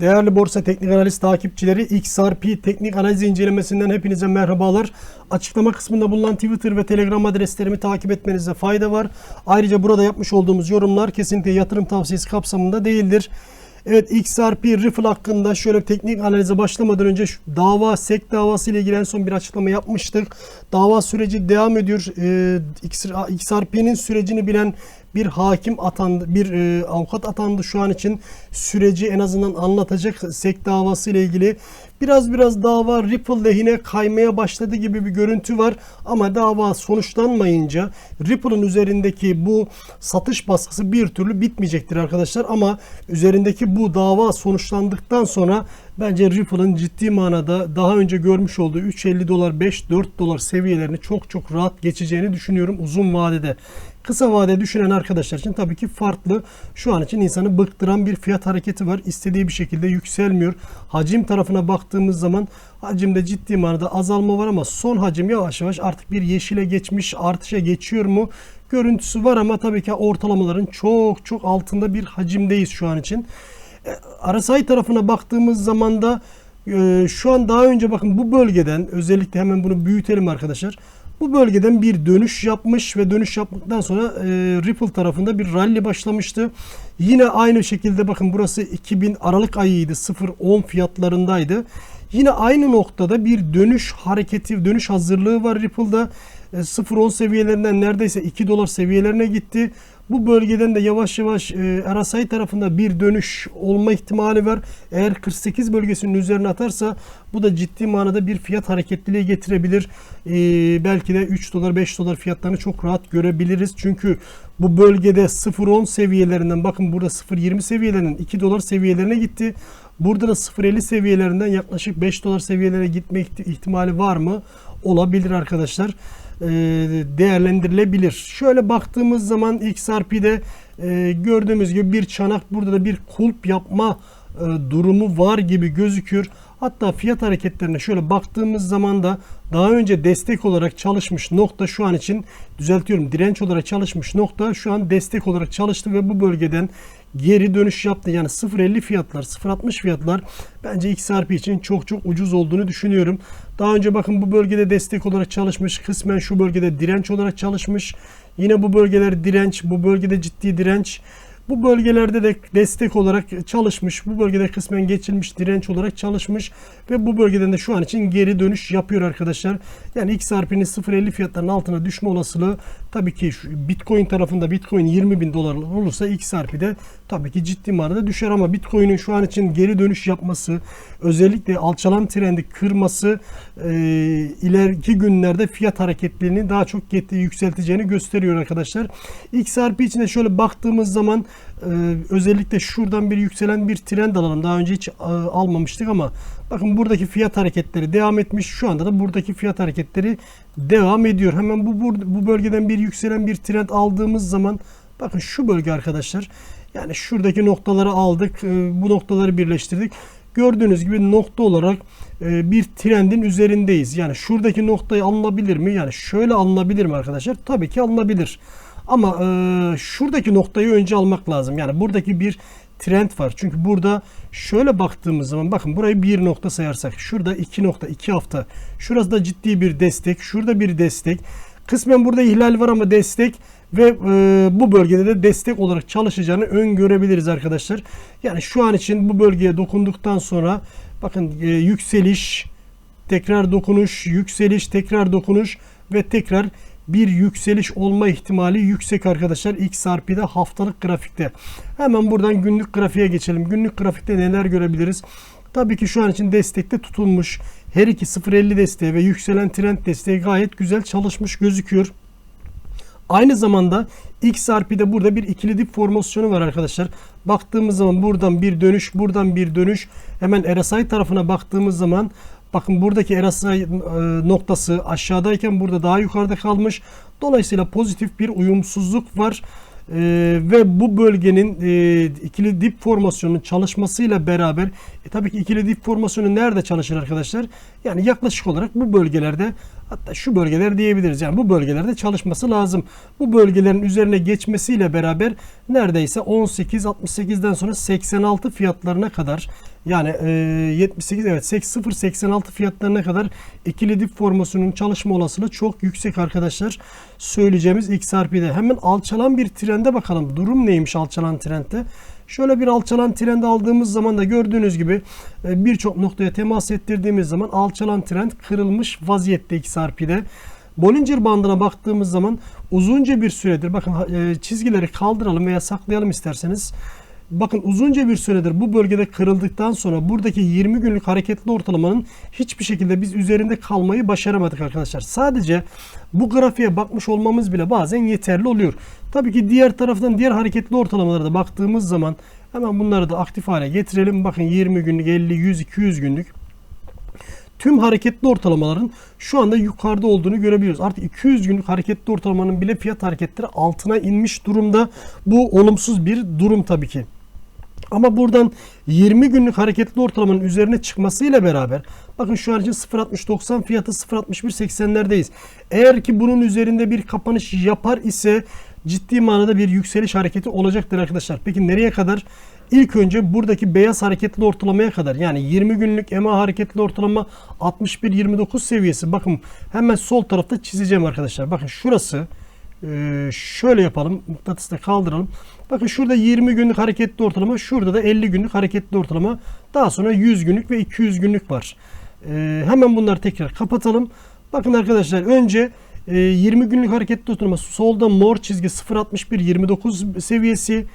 Değerli borsa teknik analiz takipçileri XRP teknik analiz incelemesinden hepinize merhabalar. Açıklama kısmında bulunan Twitter ve Telegram adreslerimi takip etmenize fayda var. Ayrıca burada yapmış olduğumuz yorumlar kesinlikle yatırım tavsiyesi kapsamında değildir. Evet XRP Ripple hakkında şöyle teknik analize başlamadan önce şu dava SEC davası ile ilgili en son bir açıklama yapmıştık. Dava süreci devam ediyor. Ee, XRP'nin sürecini bilen bir hakim atandı, bir e, avukat atandı şu an için süreci en azından anlatacak SEC davası ile ilgili. Biraz biraz dava Ripple lehine kaymaya başladı gibi bir görüntü var ama dava sonuçlanmayınca Ripple'ın üzerindeki bu satış baskısı bir türlü bitmeyecektir arkadaşlar ama üzerindeki bu dava sonuçlandıktan sonra bence Ripple'ın ciddi manada daha önce görmüş olduğu 3.50 dolar 5-4 dolar seviyelerini çok çok rahat geçeceğini düşünüyorum uzun vadede. Kısa vade düşünen arkadaşlar için tabii ki farklı. Şu an için insanı bıktıran bir fiyat hareketi var. İstediği bir şekilde yükselmiyor. Hacim tarafına baktığımız zaman hacimde ciddi manada azalma var ama son hacim yavaş yavaş artık bir yeşile geçmiş, artışa geçiyor mu? Görüntüsü var ama tabii ki ortalamaların çok çok altında bir hacimdeyiz şu an için. E, RSI tarafına baktığımız zaman da e, şu an daha önce bakın bu bölgeden özellikle hemen bunu büyütelim arkadaşlar. Bu bölgeden bir dönüş yapmış ve dönüş yaptıktan sonra e, Ripple tarafında bir rally başlamıştı. Yine aynı şekilde bakın burası 2000 Aralık ayıydı. 0.10 fiyatlarındaydı. Yine aynı noktada bir dönüş hareketi, dönüş hazırlığı var Ripple'da. E, 0.10 seviyelerinden neredeyse 2 dolar seviyelerine gitti. Bu bölgeden de yavaş yavaş e, RSI tarafında bir dönüş olma ihtimali var. Eğer 48 bölgesinin üzerine atarsa bu da ciddi manada bir fiyat hareketliliği getirebilir. E, belki de 3 dolar 5 dolar fiyatlarını çok rahat görebiliriz. Çünkü bu bölgede 0.10 seviyelerinden bakın burada 0.20 seviyelerinin 2 dolar seviyelerine gitti. Burada da 0.50 seviyelerinden yaklaşık 5 dolar seviyelerine gitme ihtimali var mı? Olabilir arkadaşlar e, değerlendirilebilir. Şöyle baktığımız zaman XRP'de e, gördüğümüz gibi bir çanak burada da bir kulp yapma e, durumu var gibi gözüküyor. Hatta fiyat hareketlerine şöyle baktığımız zaman da daha önce destek olarak çalışmış nokta şu an için düzeltiyorum direnç olarak çalışmış nokta şu an destek olarak çalıştı ve bu bölgeden geri dönüş yaptı. Yani 0.50 fiyatlar 0.60 fiyatlar bence XRP için çok çok ucuz olduğunu düşünüyorum. Daha önce bakın bu bölgede destek olarak çalışmış. Kısmen şu bölgede direnç olarak çalışmış. Yine bu bölgeler direnç. Bu bölgede ciddi direnç. Bu bölgelerde de destek olarak çalışmış. Bu bölgede kısmen geçilmiş direnç olarak çalışmış. Ve bu bölgeden de şu an için geri dönüş yapıyor arkadaşlar. Yani XRP'nin 0.50 fiyatlarının altına düşme olasılığı tabii ki şu Bitcoin tarafında Bitcoin 20 bin dolar olursa XRP'de tabii ki ciddi manada düşer ama Bitcoin'in şu an için geri dönüş yapması özellikle alçalan trendi kırması e, ileriki günlerde fiyat hareketliliğini daha çok yükselteceğini gösteriyor arkadaşlar. XRP içinde şöyle baktığımız zaman e, özellikle şuradan bir yükselen bir trend alalım. Daha önce hiç e, almamıştık ama bakın buradaki fiyat hareketleri devam etmiş. Şu anda da buradaki fiyat hareketleri devam ediyor. Hemen bu, bu bölgeden bir yükselen bir trend aldığımız zaman bakın şu bölge arkadaşlar yani şuradaki noktaları aldık. E, bu noktaları birleştirdik. Gördüğünüz gibi nokta olarak e, bir trendin üzerindeyiz. Yani şuradaki noktayı alınabilir mi? Yani şöyle alınabilir mi arkadaşlar? Tabii ki alınabilir. Ama e, şuradaki noktayı önce almak lazım. Yani buradaki bir trend var. Çünkü burada şöyle baktığımız zaman bakın burayı bir nokta sayarsak şurada iki nokta iki hafta. Şurası da ciddi bir destek. Şurada bir destek. Kısmen burada ihlal var ama destek ve e, bu bölgede de destek olarak çalışacağını öngörebiliriz arkadaşlar. Yani şu an için bu bölgeye dokunduktan sonra bakın e, yükseliş, tekrar dokunuş, yükseliş, tekrar dokunuş ve tekrar bir yükseliş olma ihtimali yüksek arkadaşlar XRP'de haftalık grafikte. Hemen buradan günlük grafiğe geçelim. Günlük grafikte neler görebiliriz? Tabii ki şu an için destekte tutulmuş. Her iki 0.50 desteği ve yükselen trend desteği gayet güzel çalışmış gözüküyor. Aynı zamanda XRP'de burada bir ikili dip formasyonu var arkadaşlar. Baktığımız zaman buradan bir dönüş, buradan bir dönüş. Hemen RSI tarafına baktığımız zaman bakın buradaki RSI e, noktası aşağıdayken burada daha yukarıda kalmış. Dolayısıyla pozitif bir uyumsuzluk var. Ee, ve bu bölgenin e, ikili dip formasyonunun çalışmasıyla beraber e, tabii ki ikili dip formasyonu nerede çalışır arkadaşlar? Yani yaklaşık olarak bu bölgelerde hatta şu bölgeler diyebiliriz. Yani bu bölgelerde çalışması lazım. Bu bölgelerin üzerine geçmesiyle beraber neredeyse 18-68'den sonra 86 fiyatlarına kadar Yani e, 78 evet 0.86 fiyatlarına kadar ikili dip formasyonun çalışma olasılığı çok yüksek arkadaşlar. Söyleyeceğimiz XRP'de. Hemen alçalan bir trende bakalım. Durum neymiş alçalan trendde? Şöyle bir alçalan trend aldığımız zaman da gördüğünüz gibi e, birçok noktaya temas ettirdiğimiz zaman alçalan trend kırılmış vaziyette XRP'de. Bollinger bandına baktığımız zaman uzunca bir süredir bakın e, çizgileri kaldıralım veya saklayalım isterseniz. Bakın uzunca bir süredir bu bölgede kırıldıktan sonra buradaki 20 günlük hareketli ortalamanın hiçbir şekilde biz üzerinde kalmayı başaramadık arkadaşlar. Sadece bu grafiğe bakmış olmamız bile bazen yeterli oluyor. Tabii ki diğer taraftan diğer hareketli ortalamalara da baktığımız zaman hemen bunları da aktif hale getirelim. Bakın 20 günlük, 50, 100, 200 günlük tüm hareketli ortalamaların şu anda yukarıda olduğunu görebiliyoruz. Artık 200 günlük hareketli ortalamanın bile fiyat hareketleri altına inmiş durumda. Bu olumsuz bir durum tabii ki. Ama buradan 20 günlük hareketli ortalamanın üzerine çıkmasıyla beraber bakın şu an için 0.60-90 fiyatı 0.61-80'lerdeyiz. Eğer ki bunun üzerinde bir kapanış yapar ise ciddi manada bir yükseliş hareketi olacaktır arkadaşlar. Peki nereye kadar? İlk önce buradaki beyaz hareketli ortalamaya kadar yani 20 günlük EMA hareketli ortalama 61-29 seviyesi. Bakın hemen sol tarafta çizeceğim arkadaşlar. Bakın şurası ee, şöyle yapalım. Mıknatısı da kaldıralım. Bakın şurada 20 günlük hareketli ortalama. Şurada da 50 günlük hareketli ortalama. Daha sonra 100 günlük ve 200 günlük var. Ee, hemen bunları tekrar kapatalım. Bakın arkadaşlar önce e, 20 günlük hareketli ortalama solda mor çizgi 0.61-29 seviyesi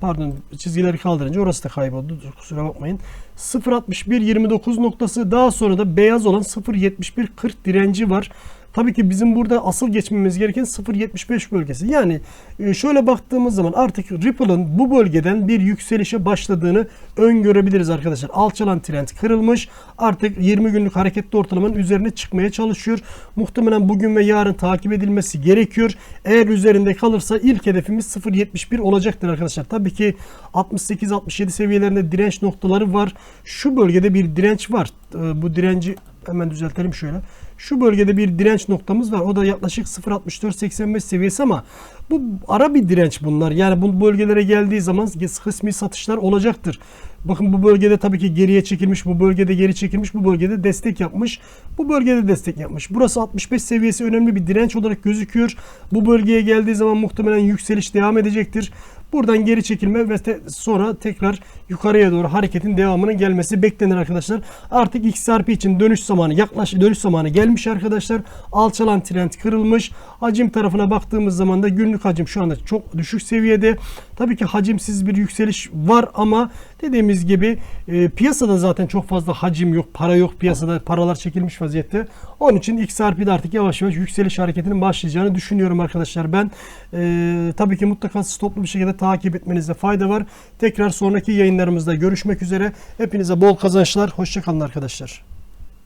pardon çizgileri kaldırınca orası da kayboldu. Kusura bakmayın. 0.61-29 noktası daha sonra da beyaz olan 0.71-40 direnci var. Tabii ki bizim burada asıl geçmemiz gereken 0.75 bölgesi. Yani e, şöyle baktığımız zaman artık Ripple'ın bu bölgeden bir yükselişe başladığını öngörebiliriz arkadaşlar. Alçalan trend kırılmış. Artık 20 günlük hareketli ortalamanın üzerine çıkmaya çalışıyor. Muhtemelen bugün ve yarın takip edilmesi gerekiyor. Eğer üzerinde kalırsa ilk hedefimiz 0.71 olacaktır arkadaşlar. Tabii ki 68-67 seviyelerinde direnç noktaları var. Şu bölgede bir direnç var. E, bu direnci hemen düzeltelim şöyle. Şu bölgede bir direnç noktamız var. O da yaklaşık 0.64-85 seviyesi ama bu ara bir direnç bunlar. Yani bu bölgelere geldiği zaman kısmi satışlar olacaktır. Bakın bu bölgede tabii ki geriye çekilmiş, bu bölgede geri çekilmiş, bu bölgede destek yapmış, bu bölgede destek yapmış. Burası 65 seviyesi önemli bir direnç olarak gözüküyor. Bu bölgeye geldiği zaman muhtemelen yükseliş devam edecektir. Buradan geri çekilme ve te- sonra tekrar yukarıya doğru hareketin devamının gelmesi beklenir arkadaşlar. Artık XRP için dönüş zamanı yaklaşık dönüş zamanı gelmiş arkadaşlar. Alçalan trend kırılmış. Hacim tarafına baktığımız zaman da günlük hacim şu anda çok düşük seviyede. Tabii ki hacimsiz bir yükseliş var ama dediğimiz gibi e, piyasada zaten çok fazla hacim yok, para yok piyasada. Paralar çekilmiş vaziyette. Onun için XRP'de artık yavaş yavaş yükseliş hareketinin başlayacağını düşünüyorum arkadaşlar. Ben e, tabii ki mutlaka stoplu bir şekilde takip etmenizde fayda var. Tekrar sonraki yayınlarımızda görüşmek üzere. Hepinize bol kazançlar. Hoşçakalın arkadaşlar.